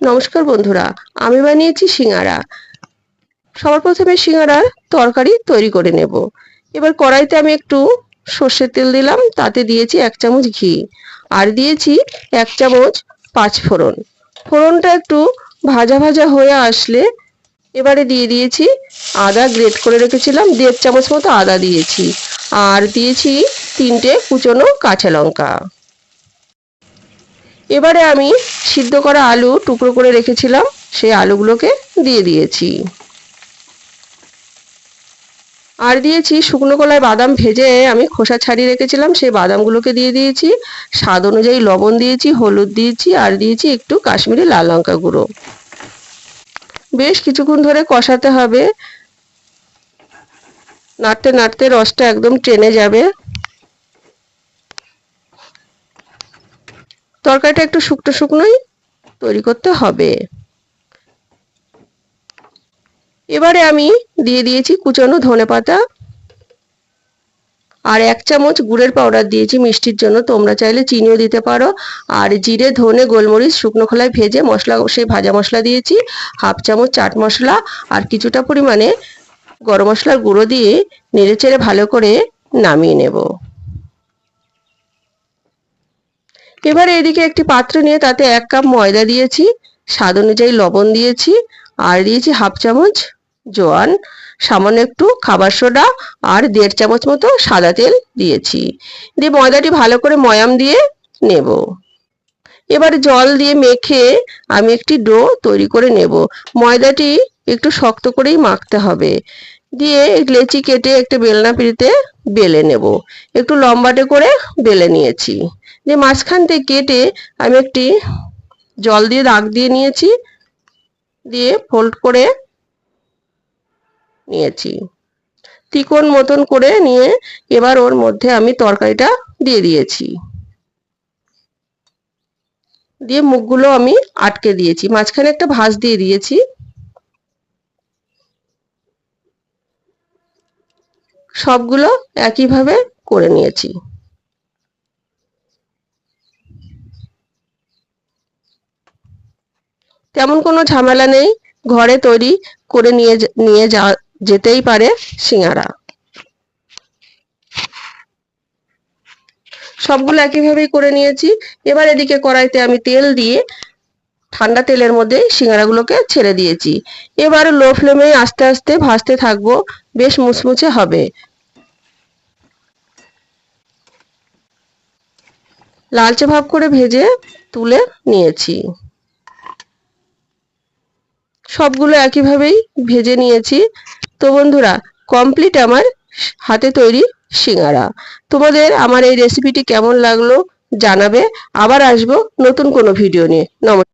নমস্কার বন্ধুরা, আমি বানিয়েছি সিঙ্গারা। সবার প্রথমে সিঙ্গারার তরকারি তৈরি করে নেব। এবার কড়াইতে আমি একটু সর্ষের তেল দিলাম, তাতে দিয়েছি এক চামচ ঘি। আর দিয়েছি এক চামচ পাঁচ ফোড়ন। ফোড়নটা একটু ভাজা ভাজা হয়ে আসলে এবারে দিয়ে দিয়েছি আদা গ্রেট করে রেখেছিলাম, দেড় চামচ মতো আদা দিয়েছি। আর দিয়েছি তিনটে কুচনো কাঁচা লঙ্কা। এবারে আমি সিদ্ধ করা আলু টুকরো করে রেখেছিলাম, সেই আলুগুলোকে দিয়ে দিয়েছি। আর দিয়েছি শুকনো কলায় বাদাম ভেজে আমি খোসা ছাড়িয়ে রেখেছিলাম, সেই বাদামগুলোকে দিয়ে দিয়েছি। স্বাদ অনুযায়ী লবণ দিয়েছি, হলুদ দিয়েছি, আর দিয়েছি একটু কাশ্মীরি লাল লঙ্কা গুঁড়ো। বেশ কিছুক্ষণ ধরে কষাতে হবে। নাড়তে নাড়তে রসটা একদম টেনে যাবে। তরকারিটা একটু শুকনো শুকনোই তৈরি করতে হবে। এবারে আমি দিয়ে দিয়েছি কুচনো ধনে পাতা আর এক চামচ গুড়ের পাউডার দিয়েছি মিষ্টির জন্য। তোমরা চাইলে চিনিও দিতে পারো। আর জিরে, ধনে, গোলমরিচ, শুকনো খোলায় ভেজে মশলা, সেই ভাজা মশলা দিয়েছি, হাফ চামচ চাট মশলা আর কিছুটা পরিমাণে গরম মশলার গুঁড়ো দিয়ে নেড়েচেড়ে ভালো করে নামিয়ে নেব। এবারে এদিকে একটি পাত্র নিয়ে তাতে এক কাপ ময়দা দিয়েছি, স্বাদ অনুযায়ী লবণ দিয়েছি, আর দিয়েছি হাফ চামচ জোয়ান, সামান্য একটু খাবার সোডা আর দেড় চামচ মতো সাদা তেল দিয়েছি। দিয়ে ময়দাটি ভালো করে ময়াম দিয়ে নেব। এবার জল দিয়ে মেখে আমি একটি ডো তৈরি করে নেব। ময়দাটি একটু শক্ত করেই মাখতে হবে। দিয়ে লেচি কেটে একটা বেলনা পিড়িতে বেলে নেব। একটু লম্বাটে করে বেলে নিয়েছি। দিয়ে মাঝখান থেকে কেটে আমি একটি জল দিয়ে দাগ দিয়ে নিয়েছি, দিয়ে ফোল্ড করে নিয়েছি। তিকোন মতন করে নিয়ে এবার ওর মধ্যে আমি তরকারিটা দিয়ে দিয়েছি। দিয়ে মুখগুলো আমি আটকে দিয়েছি, মাঝখানে একটা ভাঁজ দিয়ে দিয়েছি। সবগুলো একইভাবে করে নিয়েছি। তেমন কোনো ঝামেলা নেই। ঘরে তৈরি করে নিয়ে নিয়ে যা, যেতেই পারে সিঙ্গারা। সবগুলো একইভাবেই করে নিয়েছি। এবার এদিকে কড়াইতে আমি তেল দিয়ে ঠান্ডা তেলের মধ্যে সিঙ্গারাগুলোকে ছেড়ে দিয়েছি। এবার লো ফ্লেমে আস্তে আস্তে ভাজতে থাকব। বেশ মুচমুচে হবে। লালচে ভাব করে ভেজে তুলে নিয়েছি। সবগুলো একইভাবেই ভেজে নিয়েছি। তো বন্ধুরা কমপ্লিট আমার হাতে তৈরি সিঙ্গারা। তোমাদের আমার এই রেসিপিটি কেমন লাগল জানাবে। আবার আসব নতুন কোনো ভিডিও নিয়ে। নমস্কার।